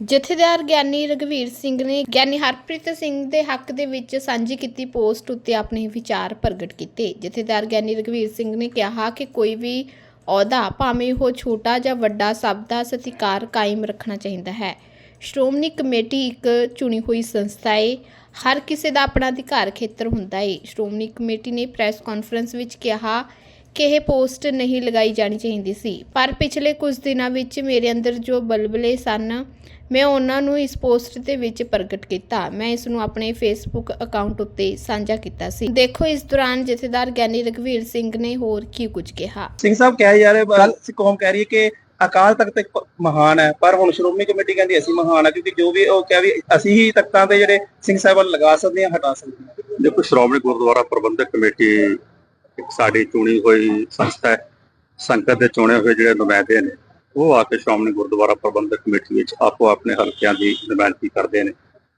ਜਥੇਦਾਰ ਗਿਆਨੀ ਰਗਵੀਰ ਸਿੰਘ ਨੇ ਗਿਆਨੀ ਹਰਪ੍ਰੀਤ ਸਿੰਘ ਦੇ ਹੱਕ ਦੇ ਵਿੱਚ ਸਾਂਝੀ ਕੀਤੀ ਪੋਸਟ ਉੱਤੇ ਆਪਣੇ ਵਿਚਾਰ ਪ੍ਰਗਟ ਕੀਤੇ। ਜਥੇਦਾਰ ਗਿਆਨੀ ਰਗਵੀਰ ਸਿੰਘ ਨੇ ਕਿਹਾ ਕਿ ਕੋਈ ਵੀ ਅਹੁਦਾ ਭਾਵੇਂ ਉਹ ਛੋਟਾ ਜਾਂ ਵੱਡਾ ਸਭ ਦਾ ਸਤਿਕਾਰ ਕਾਇਮ ਰੱਖਣਾ ਚਾਹੀਦਾ ਹੈ। ਸ਼੍ਰੋਮਣੀ ਕਮੇਟੀ ਇੱਕ ਚੁਣੀ ਹੋਈ ਸੰਸਥਾ ਹੈ ਹਰ ਕਿਸੇ ਦਾ ਆਪਣਾ ਅਧਿਕਾਰ ਖੇਤਰ ਹੁੰਦਾ ਹੈ ਸ਼੍ਰੋਮਣੀ ਕਮੇਟੀ ਨੇ ਪ੍ਰੈਸ ਕਾਨਫਰੰਸ ਵਿੱਚ ਕਿਹਾ ਕਿ ਇਹ ਪੋਸਟ ਨਹੀਂ ਲਗਾਈ ਜਾਣੀ ਚਾਹੀਦੀ ਸੀ। ਪਰ ਪਿਛਲੇ ਕੁਝ ਦਿਨਾਂ ਵਿੱਚ ਮੇਰੇ ਅੰਦਰ ਜੋ ਬਲਬਲੇ ਸਨ ਮੈਂ ਉਹਨਾਂ ਨੂੰ ਇਸ ਪੋਸਟ ਦੇ ਵਿੱਚ ਪ੍ਰਗਟ ਕੀਤਾ। ਮੈਂ ਇਸ ਨੂੰ ਆਪਣੇ ਫੇਸਬੁੱਕ ਅਕਾਊਂਟ ਉੱਤੇ ਸਾਂਝਾ ਕੀਤਾ ਸੀ। ਦੇਖੋ ਇਸ ਦੌਰਾਨ ਜਥੇਦਾਰ ਗਿਆਨੀ ਰਘਵੀਰ ਸਿੰਘ ਨੇ ਹੋਰ ਕੀ ਕੁਝ ਕਿਹਾ। ਸਿੰਘ ਸਾਹਿਬ ਕਹਿ ਜਾ ਰਹੇ ਕੱਲ ਕੌਮ ਕਹਿ ਰਹੀ ਹੈ ਕਿ ਅਕਾਲ ਤਖਤ ਇੱਕ ਮਹਾਨ ਹੈ। ਪਰ ਹੁਣ ਸ਼੍ਰੋਮਣੀ ਕਮੇਟੀ ਕਹਿੰਦੀ ਅਸੀਂ ਮਹਾਨ ਹੈ ਕਿਉਂਕਿ ਜੋ ਵੀ ਉਹ ਕਿਹਾ ਵੀ ਅਸੀਂ ਹੀ ਤਖਤਾਂ ਤੇ ਜਿਹੜੇ ਸਿੰਘ ਸਾਹਿਬਾਨ ਲਗਾ ਸਕਦੇ ਹਾਂ ਹਟਾ ਸਕਦੇ ਹਾਂ। ਦੇਖੋ ਸ਼੍ਰੋਮਣੀ ਗੁਰਦੁਆਰਾ ਪ੍ਰਬੰਧਕ ਕਮੇਟੀ ਇੱਕ ਸਾਡੀ ਚੁਣੀ ਹੋਈ ਸੰਸਥਾ ਹੈ ਸੰਗਤ ਦੇ ਚੁਣੇ ਹੋਏ ਜਿਹੜੇ ਨੁਮਾਇੰਦੇ ਨੇ ਉਹ ਆ ਕੇ ਸ਼੍ਰੋਮਣੀ ਗੁਰਦੁਆਰਾ ਪ੍ਰਬੰਧਕ ਕਮੇਟੀ ਵਿੱਚ ਆਪੋ ਆਪਣੇ ਹਲਕਿਆਂ ਦੀ ਨੁਮਾਇੰਦਗੀ ਕਰਦੇ ਨੇ।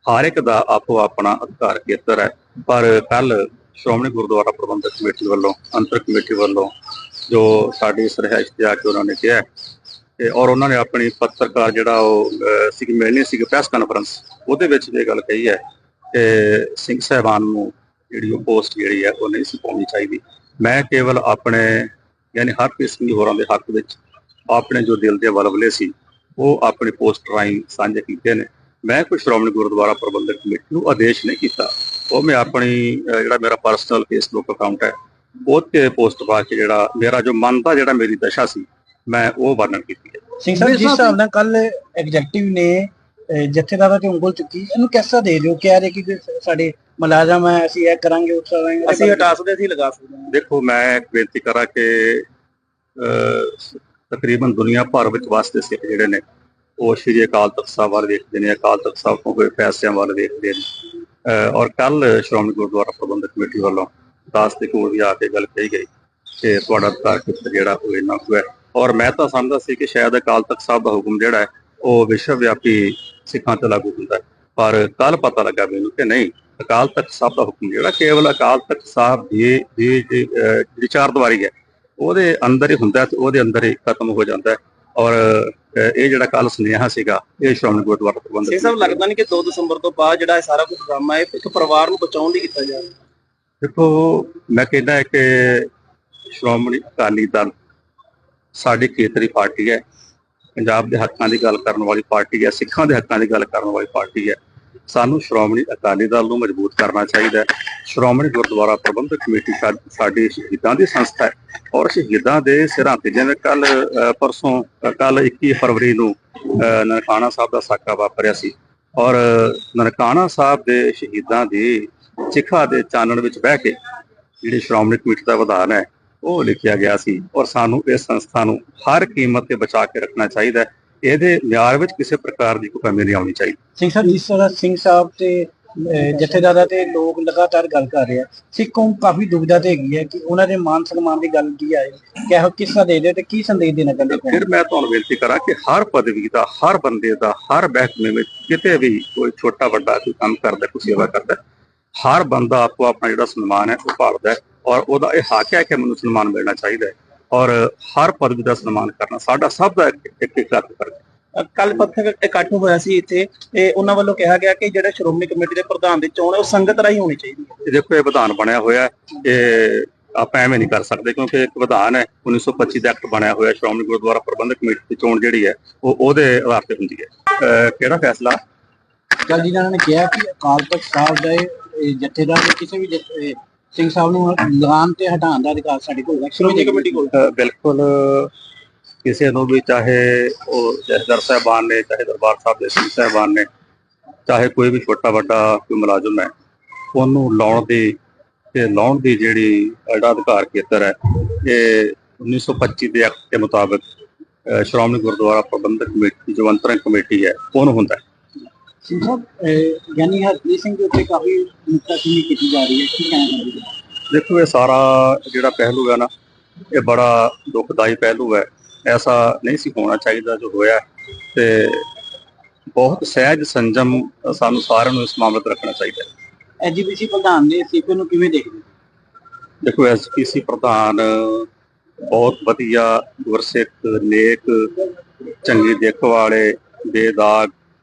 ਹਰ ਇੱਕ ਦਾ ਆਪੋ ਆਪਣਾ ਅਧਿਕਾਰ ਖੇਤਰ ਹੈ ਪਰ ਕੱਲ ਸ਼੍ਰੋਮਣੀ ਗੁਰਦੁਆਰਾ ਪ੍ਰਬੰਧਕ ਕਮੇਟੀ ਵੱਲੋਂ ਅੰਤਰ ਕਮੇਟੀ ਵੱਲੋਂ ਜੋ ਸਾਡੀ ਸਰਹਾਇਸ਼ ਤੇ ਆ ਕੇ ਉਹਨਾਂ ਨੇ ਕਿਹਾ ਤੇ ਔਰ ਉਹਨਾਂ ਨੇ ਆਪਣੀ ਪੱਤਰਕਾਰ ਜਿਹੜਾ ਉਹ ਅਹ, ਸੀ ਮਿਲਣੀ ਸੀ ਪ੍ਰੈਸ ਕਾਨਫਰੰਸ ਉਹਦੇ ਵਿੱਚ ਇਹ ਗੱਲ ਕਹੀ ਹੈ ਕਿ ਸਿੰਘ ਸਾਹਿਬਾਨ ਨੂੰ ਜਿਹੜੀ ਉਹ ਪੋਸਟ ਜਿਹੜੀ ਹੈ ਉਹ ਨਹੀਂ ਸੀ ਪਾਉਣੀ ਚਾਹੀਦੀ। ਮੈਂ ਕੇਵਲ ਆਪਣੇ ਯਾਨੀ ਹਰਪ੍ਰੀਤ ਸਿੰਘ ਹੋਰਾਂ ਦੇ ਹੱਕ ਵਿੱਚ ਆਪਣੇ ਜੋ ਦਿਲ ਦੇ ਵਲਵਲੇ ਸੀ ਉਹ ਆਪਣੀ ਪੋਸਟ ਰਾਹੀਂ ਸਾਂਝੇ ਕੀਤੇ ਨੇ। ਮੈਂ ਕੋਈ ਸ਼੍ਰੋਮਣੀ ਗੁਰਦੁਆਰਾ ਪ੍ਰਬੰਧਕ ਕਮੇਟੀ ਨੂੰ ਆਦੇਸ਼ ਨਹੀਂ ਕੀਤਾ। ਉਹ ਮੈਂ ਆਪਣੀ ਜਿਹੜਾ ਮੇਰਾ ਪਰਸਨਲ ਫੇਸਬੁੱਕ ਅਕਾਊਂਟ ਹੈ ਉਹ ਤੇ ਪੋਸਟ ਪਾ ਕੇ ਜਿਹੜਾ ਮੇਰਾ ਜੋ ਮਨ ਦਾ ਜਿਹੜਾ ਮੇਰੀ ਦਸ਼ਾ ਸੀ ਮੈਂ ਉਹ ਵਰਣਨ ਕੀਤੀ ਹੈ। ਸਿੰਘ ਸਾਹਿਬ ਜਿਸ ਹਿਸਾਬ ਨਾਲ ਕੱਲ ਐਗਜ਼ੈਕਟਿਵ ਨੇ ਜਥੇਦਾਰਾਂ ਤੇ ਉਂਗਲ ਚੁੱਕੀ ਇਹਨੂੰ ਕਿਸਾ ਦੇ ਦਿਓ ਕਹਿ ਰਹੇ ਕਿ ਸਾਡੇ ਮੁਲਾਜ਼ਮ ਹੈ ਅਸੀਂ ਇਹ ਕਰਾਂਗੇ ਉਹ ਕਰਾਂਗੇ। ਅਸੀਂ ਹਟਾ ਸਕਦੇ ਅਸੀਂ ਲਗਾ ਸਕਦੇ ਹਾਂ। ਦੇਖੋ ਮੈਂ ਇੱਕ ਬੇਨਤੀ ਕਰਾਂ ਕਿ ਤਕਰੀਬਨ ਦੁਨੀਆ ਭਰ ਵਿੱਚ ਵਸਦੇ ਸਿੱਖ ਜਿਹੜੇ ਨੇ ਉਹ ਸ਼੍ਰੀ ਅਕਾਲ ਤਖਤ ਸਾਹਿਬ ਵੱਲ ਵੇਖਦੇ ਨੇ ਅਕਾਲ ਤਖਤ ਸਾਹਿਬ ਤੋਂ ਹੋਏ ਫੈਸਲਿਆਂ ਵੱਲ ਵੇਖਦੇ ਨੇ। ਔਰ ਕੱਲ ਸ਼੍ਰੋਮਣੀ ਗੁਰਦੁਆਰਾ ਪ੍ਰਬੰਧਕ ਕਮੇਟੀ ਵੱਲੋਂ ਦਾਸ ਦੇ ਕੋਲ ਵੀ ਆ ਕੇ ਗੱਲ ਕਹੀ ਗਈ ਕਿ ਤੁਹਾਡਾ ਅਧਿਕਾਰ ਖੇਤਰ ਜਿਹੜਾ ਉਹ ਇੰਨਾ ਕੁ ਹੈ। ਔਰ ਮੈਂ ਤਾਂ ਸਮਝਦਾ ਸੀ ਕਿ ਸ਼ਾਇਦ ਅਕਾਲ ਤਖਤ ਸਾਹਿਬ ਦਾ ਹੁਕਮ ਜਿਹੜਾ ਹੈ ਉਹ ਵਿਸ਼ਵ ਵਿਆਪੀ ਸਿੱਖਾਂ ਤੇ ਲਾਗੂ ਹੁੰਦਾ ਹੈ। ਪਰ ਕੱਲ ਪਤਾ ਲੱਗਾ ਮੈਨੂੰ ਕਿ ਨਹੀਂ ਅਕਾਲ ਤਖਤ ਸਾਹਿਬ ਦਾ ਹੁਕਮ ਜਿਹੜਾ ਕੇਵਲ ਅਕਾਲ ਤਖਤ ਸਾਹਿਬ ਦੀ ਦੀ ਦੀ, ਅਹ, ਜਿਹੜੀ ਚਾਰ ਦੀਵਾਰੀ ਹੈ ਉਹਦੇ ਅੰਦਰ ਹੀ ਹੁੰਦਾ ਤੇ ਉਹਦੇ ਅੰਦਰ ਹੀ ਖਤਮ ਹੋ ਜਾਂਦਾ ਔਰ ਇਹ ਜਿਹੜਾ ਕੱਲ ਸੁਨੇਹਾ ਸੀਗਾ ਇਹ ਸ਼੍ਰੋਮਣੀ ਗੁਰਦੁਆਰਾ ਪ੍ਰਬੰਧਕ ਸਾਹਿਬ ਲੱਗਦਾ ਨਹੀਂ ਕਿ 2 ਦਸੰਬਰ ਤੋਂ ਬਾਅਦ ਜਿਹੜਾ ਇਹ ਸਾਰਾ ਕੁਝ ਡਰਾਮਾ ਹੈ ਇੱਕ ਪਰਿਵਾਰ ਨੂੰ ਬਚਾਉਣ ਲਈ ਕੀਤਾ ਜਾ ਰਿਹਾ। ਦੇਖੋ ਮੈਂ ਕਹਿੰਦਾ ਕਿ ਸ਼੍ਰੋਮਣੀ ਅਕਾਲੀ ਦਲ ਸਾਡੀ ਖੇਤਰੀ ਪਾਰਟੀ ਹੈ। ਪੰਜਾਬ ਦੇ ਹੱਕਾਂ ਦੀ ਗੱਲ ਕਰਨ ਵਾਲੀ ਪਾਰਟੀ ਹੈ ਸਿੱਖਾਂ ਦੇ ਹੱਕਾਂ ਦੀ ਗੱਲ ਕਰਨ ਵਾਲੀ ਪਾਰਟੀ ਹੈ। ਸਾਨੂੰ ਸ਼੍ਰੋਮਣੀ ਅਕਾਲੀ ਦਲ ਨੂੰ ਮਜ਼ਬੂਤ ਕਰਨਾ ਚਾਹੀਦਾ ਹੈ। ਸ਼੍ਰੋਮਣੀ ਗੁਰਦੁਆਰਾ ਪ੍ਰਬੰਧਕ ਕਮੇਟੀ ਸਾ- ਸਾਡੀ ਸ਼ਹੀਦਾਂ ਦੀ ਸੰਸਥਾ ਹੈ ਔਰ ਸ਼ਹੀਦਾਂ ਦੇ ਸਿਰਾਂ ਤੇ ਜਿਵੇਂ ਕੱਲ ਪਰਸੋਂ ਕੱਲ 21 ਫਰਵਰੀ ਨੂੰ ਅਹ, ਨਨਕਾਣਾ ਸਾਹਿਬ ਦਾ ਸਾਕਾ ਵਾਪਰਿਆ ਸੀ ਔਰ ਨਨਕਾਣਾ ਸਾਹਿਬ ਦੇ ਸ਼ਹੀਦਾਂ ਦੀ ਚਿਖਾ ਦੇ ਚਾਨਣ ਵਿੱਚ ਬਹਿ ਕੇ ਜਿਹੜੀ ਸ਼੍ਰੋਮਣੀ ਕਮੇਟੀ ਦਾ ਵਿਧਾਨ ਹੈ ਉਹ ਲਿਖਿਆ ਗਿਆ ਸੀ ਔਰ ਸਾਨੂੰ ਇਸ ਸੰਸਥਾ ਨੂੰ ਹਰ ਕੀਮਤ ਤੇ ਬਚਾ ਕੇ ਰੱਖਣਾ ਚਾਹੀਦਾ ਹੈ। ਇਹਦੇ ਮਿਆਰ ਵਿੱਚ ਕਿਸੇ ਪ੍ਰਕਾਰ ਦੀ ਕੋਈ ਕਮੀ ਨਹੀਂ ਆਉਣੀ ਚਾਹੀਦੀ। ਸਿੰਘ ਸਾਹਿਬ ਜਿਸ ਤਰ੍ਹਾਂ ਸਿੰਘ ਸਾਹਿਬ ਤੇ ਜਥੇਦਾਰਾਂ ਤੇ ਲੋਕ ਲਗਾਤਾਰ ਗੱਲ ਕਰ ਰਹੇ ਆ ਸਿੱਖ ਕੌਮ ਕਾਫੀ ਦੁਬਿਧਾ ਤੇ ਹੈਗੀ ਹੈ ਕਿ ਉਹਨਾਂ ਦੇ ਮਾਨ ਸਨਮਾਨ ਦੀ ਗੱਲ ਕੀ ਆਏ ਕਿਹੋ ਕਿਸਾ ਦੇ ਦਿਓ ਤੇ ਕੀ ਸੰਦੇਸ਼ ਦੇਣਾ ਚਾਹੁੰਦੇ ਹੋ? ਫਿਰ ਮੈਂ ਤੁਹਾਨੂੰ ਬੇਨਤੀ ਕਰਾਂ ਕਿ ਹਰ ਪਦਵੀ ਦਾ ਹਰ ਬੰਦੇ ਦਾ ਹਰ ਮਹਿਕਮੇ ਵਿੱਚ ਕਿਤੇ ਵੀ ਕੋਈ ਛੋਟਾ ਵੱਡਾ ਕੋਈ ਕੰਮ ਕਰਦਾ ਕੋਈ ਸੇਵਾ ਕਰਦਾ ਹਰ ਬੰਦਾ ਆਪੋ ਆਪਣਾ ਜਿਹੜਾ ਸਨਮਾਨ ਹੈ ਉਹ ਭਾਲਦਾ ਹੈ ਔਰ ਉਹਦਾ ਇਹ ਹੱਕ ਹੈ ਕਿ ਮੈਨੂੰ ਸਨਮਾਨ ਮਿਲਣਾ ਚਾਹੀਦਾ ਹੈ। ਔਰ ਹਰ ਪਦਵੀ ਦਾ ਸਨਮਾਨ ਕਰਨਾ ਸਾਡਾ ਸਭ ਦਾ ਇੱਕ ਇੱਕ ਇੱਕ ਹੱਕ ਹੈ। ਕੱਲ ਪੱਥਰ ਇਕੱਠ ਹੋਇਆ ਸੀ ਇੱਥੇ ਤੇ ਉਹਨਾਂ ਵੱਲੋਂ ਕਿਹਾ ਗਿਆ ਕਿ ਜਿਹੜਾ ਸ਼੍ਰੋਮਣੀ ਕਮੇਟੀ ਦੇ ਪ੍ਰਧਾਨ ਦੀ ਚੋਣ ਹੈ ਉਹ ਸੰਗਤ ਰਾਹੀਂ ਹੋਣੀ ਚਾਹੀਦੀ ਹੈ। ਇਹ ਦੇਖੋ ਇਹ ਵਿਧਾਨ ਬਣਿਆ ਹੋਇਆ ਹੈ ਇਹ ਆਪਾਂ ਐਵੇਂ ਨਹੀਂ ਕਰ ਸਕਦੇ ਕਿਉਂਕਿ ਇੱਕ ਵਿਧਾਨ ਹੈ 1925 ਦਾ ਐਕਟ ਬਣਿਆ ਹੋਇਆ ਸ਼੍ਰੋਮਣੀ ਗੁਰਦੁਆਰਾ ਪ੍ਰਬੰਧਕ ਕਮੇਟੀ ਦੀ ਚੋਣ ਜਿਹੜੀ ਹੈ ਉਹ ਉਹਦੇ ਆਧਾਰ ਤੇ ਹੁੰਦੀ ਹੈ। ਅਹ ਕਿਹੜਾ ਫੈਸਲਾ? ਕੱਲ ਜਿਨ੍ਹਾਂ ਨੇ ਕਿਹਾ ਕਿ ਅਕਾਲ ਤਖਤ ਸਾਹਿਬ ਦਾ ਇਹ- ਇਹ ਜਥੇਦਾਰ ਕਿਸੇ ਵੀ ਜਥ- ਇਹ ਸਿੰਘ ਸਾਹਿਬ ਨੂੰ ਲਗਾਨ ਤੇ ਹਟਾਉਣ ਦਾ ਅਧਿਕਾਰ ਸਾਡੇ ਕੋਲ ਹੈ। ਸ਼੍ਰੋਮਣੀ ਕਮੇਟੀ ਕੋਲ? ਬਿਲਕੁਲ ਕਿਸੇ ਨੂੰ ਵੀ ਚਾਹੇ ਉਹ ਜਥੇਦਾਰ ਸਾਹਿਬਾਨ ਨੇ ਚਾਹੇ ਦਰਬਾਰ ਸਾਹਿਬ ਦੇ ਸਿੰਘ ਸਾਹਿਬਾਨ ਨੇ ਚਾਹੇ ਕੋਈ ਵੀ ਛੋਟਾ ਵੱਡਾ ਕੋਈ ਮੁਲਾਜ਼ਮ ਹੈ ਉਹਨੂੰ ਲਾਉਣ ਦੀ ਤੇ ਲਾਉਣ ਦੀ ਜਿਹੜੀ ਜਿਹੜਾ ਅਧਿਕਾਰ ਖੇਤਰ ਹੈ ਇਹ 1925 ਦੇ ਐਕਟ ਦੇ ਮੁਤਾਬਕ ਸ਼੍ਰੋਮਣੀ ਗੁਰਦੁਆਰਾ ਪ੍ਰਬੰਧਕ ਕਮੇਟੀ ਜੋ ਅੰਤਰਿਮ ਕਮੇਟੀ ਹੈ ਉਹਨੂੰ ਹੁੰਦਾ ਹੈ। ਸਿੰਘ ਸਾਹਿਬ ਇਹ ਗਿਆਨੀ ਹਰਪ੍ਰੀਤ ਸਿੰਘ ਦੇ ਉੱਤੇ ਕਾਫੀ ਨੁਕਤਾਚੀਨੀ ਕੀਤੀ ਜਾ ਰਹੀ ਹੈ ਕੀ ਕਹਿਣਾ ਚਾਹੁੰਦੇ ਹੋ ਦੇਖੋ ਇਹ ਸਾਰਾ ਜਿਹੜਾ ਪਹਿਲੂ ਹੈ ਨਾ ਇਹ ਬੜਾ ਦੁਖਦਾਈ ਪਹਿਲੂ ਹੈ। ਐਸਾ ਨਹੀਂ ਸੀ ਹੋਣਾ ਚਾਹੀਦਾ ਜੋ ਹੋਇਆ ਤੇ ਬਹੁਤ ਸਹਿਜ ਸੰਜਮ ਸਾਨੂੰ ਸਾਰਿਆਂ ਨੂੰ ਇਸ ਮਾਮਲੇ ਤੇ ਰੱਖਣਾ ਚਾਹੀਦਾ ਹੈ। ਐਜੀਪੀਸੀ ਪ੍ਰਧਾਨ ਨੇ ਸੀਪੀ ਨੂੰ ਕਿਵੇਂ ਦੇਖਦੇ? ਦੇਖੋ ਐਸਪੀਸੀ ਪ੍ਰਧਾਨ ਬਹੁਤ ਵਧੀਆ ਗੁਰਸਿੱਖ ਨੇਕ ਚੰਗੀ ਦੇਖ ਵਾਲੇ ਬੇਦਾਗ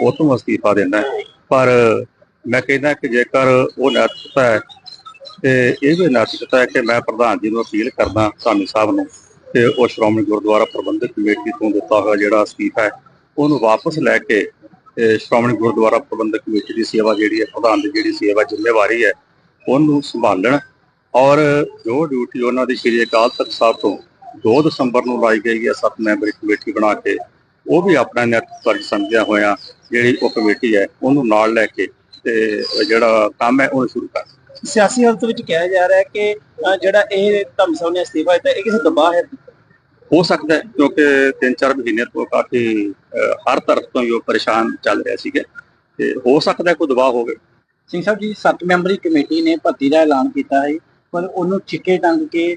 ਉਹ ਤੋਂ ਅਸਤੀਫਾ ਦਿੰਦਾ ਪਰ ਮੈਂ ਕਹਿੰਦਾ ਕਿ ਜੇਕਰ ਉਹ ਨੈਤਿਕਤਾ ਹੈ, ਤੇ ਇਹ ਵੀ ਨੈਤਿਕਤਾ ਹੈ ਕਿ ਮੈਂ ਪ੍ਰਧਾਨ ਜੀ ਨੂੰ ਅਪੀਲ ਕਰਦਾ ਧਾਮੀ ਸਾਹਿਬ ਨੂੰ, ਕਿ ਉਹ ਸ਼੍ਰੋਮਣੀ ਗੁਰਦੁਆਰਾ ਪ੍ਰਬੰਧਕ ਕਮੇਟੀ ਤੋਂ ਦਿੱਤਾ ਹੋਇਆ ਜਿਹੜਾ ਅਸਤੀਫਾ ਹੈ, ਉਹਨੂੰ ਵਾਪਸ ਲੈ ਕੇ ਸ਼੍ਰੋਮਣੀ ਗੁਰਦੁਆਰਾ ਪ੍ਰਬੰਧਕ ਕਮੇਟੀ ਦੀ ਸੇਵਾ ਜਿਹੜੀ ਹੈ, ਪ੍ਰਧਾਨ ਦੀ ਜਿਹੜੀ ਸੇਵਾ ਜ਼ਿੰਮੇਵਾਰੀ ਹੈ, ਉਹਨੂੰ ਸੰਭਾਲਣ। ਔਰ ਜੋ ਡਿਊਟੀ ਉਹਨਾਂ ਦੀ ਸ਼੍ਰੀ ਅਕਾਲ ਤਖਤ ਸਾਹਿਬ ਤੋਂ 2 ਦਸੰਬਰ ਨੂੰ ਲਾਈ ਗਈ ਹੈ, ਸੱਤ ਮੈਂਬਰੀ ਕਮੇਟੀ ਬਣਾ ਕੇ ਉਹ ਵੀ ਆਪਣਾ ਫਰਜ਼ ਸਮਝਿਆ ਹੋਇਆ ਜਿਹੜੀ ਉਹ ਕਮੇਟੀ ਹੈ ਉਹਨੂੰ ਨਾਲ ਲੈ ਕੇ ਤੇ ਜਿਹੜਾ ਕੰਮ ਹੈ ਉਹ ਸ਼ੁਰੂ ਕਰ ਸਿਆਸੀ ਹਾਲਤ ਵਿੱਚ ਕਿਹਾ ਜਾ ਰਿਹਾ ਹੈ ਕਿ ਜਿਹੜਾ ਇਹ ਧਰਮ ਸਾਹਿਬ ਨੇ ਅਸਤੀਫਾ ਦਿੱਤਾ ਇਹ ਕਿਸੇ ਦਬਾਅ ਹੈ? ਹੋ ਸਕਦਾ ਹੈ ਕਿਉਂਕਿ 3-4 ਮਹੀਨੇ ਤੋਂ ਕਾਫੀ ਹਰ ਤਰਫ ਤੋਂ ਹੀ ਉਹ ਪਰੇਸ਼ਾਨ ਚੱਲ ਰਿਹਾ ਸੀਗਾ। ਤੇ ਹੋ ਸਕਦਾ ਕੋਈ ਦਬਾਅ ਹੋਵੇ। ਸਿੰਘ ਸਾਹਿਬ ਜੀ ਸੱਤ ਮੈਂਬਰੀ ਕਮੇਟੀ ਨੇ ਭਰਤੀ ਦਾ ਐਲਾਨ ਕੀਤਾ ਹੈ ਪਰ ਉਹਨੂੰ ਛਿੱਕੇ ਟੰਗ ਕੇ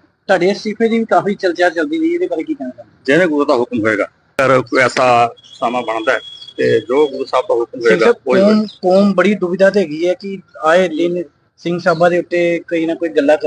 ਤੁਹਾਡੇ ਅਸਤੀਫੇ ਦੀ ਵੀ ਕਾਫੀ ਚਰਚਾ ਚੱਲਦੀ ਰਹੀ ਇਹਦੇ ਬਾਰੇ ਕੀ ਕਹਿਣਾ ਚਾਹੁੰਦੇ ਜਿਵੇਂ ਗੁਰੂ ਦਾ ਹੁਕਮ ਹੋਏਗਾ ਅਗਰ ਕੋਈ ਐਸਾ ਸਮਾਂ ਬਣਦਾ ਹੈ ਤੇ ਜੋ ਗੁਰੂ ਸਾਹਿਬ ਦਾ ਹੁਕਮ ਹੋਏਗਾ ਹੋਏਗਾ। ਕੌਮ ਬੜੀ ਦੁਵਿਧਾ ਤੇ ਹੈਗੀ ਹੈ ਕਿ ਆਏ ਦਿਨ ਸਿੰਘ ਸਾਹਿਬਾਂ ਦੇ ਉੱਤੇ ਕਈ ਨਾ ਕੋਈ ਗੱਲਾਂ